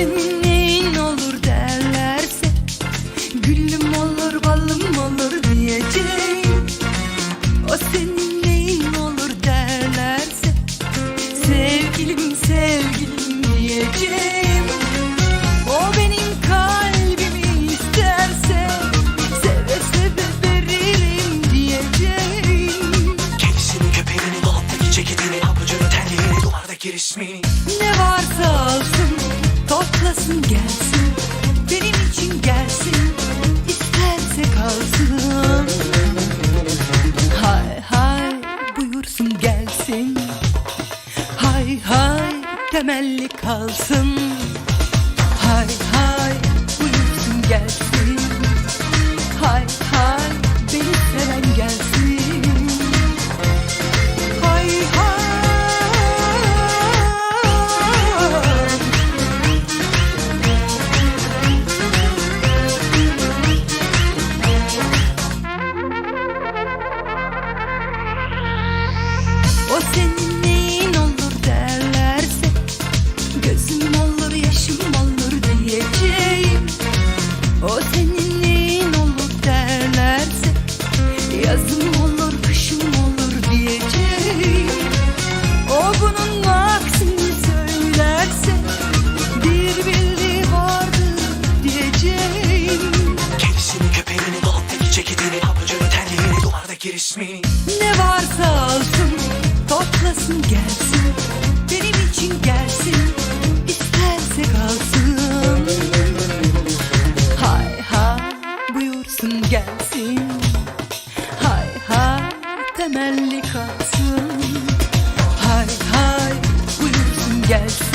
Senin neyin olur derlerse Gülüm olur balım olur diyeceğim. O senin neyin olur derlerse Sevgilim sevgilim diyeceğim. O benim kalbimi isterse Seve seve veririm diyeceğim. Kedisini köpeğini dolaptaki ceketini Pabucunu terliğini duvardaki resmini Ne varsa alsın Aklasın gelsin benim için gelsin isterse kalsın. Hay hay buyursun gelsin. Hay hay temelli kalsın. Duvardaki resmini Ne varsa alsın Toplasın gelsin. Benim için gelsin İsterse kalsın. Hay ha buyursun gelsin. Hay ha temelli kalsın. Hay hay buyursun gelsin.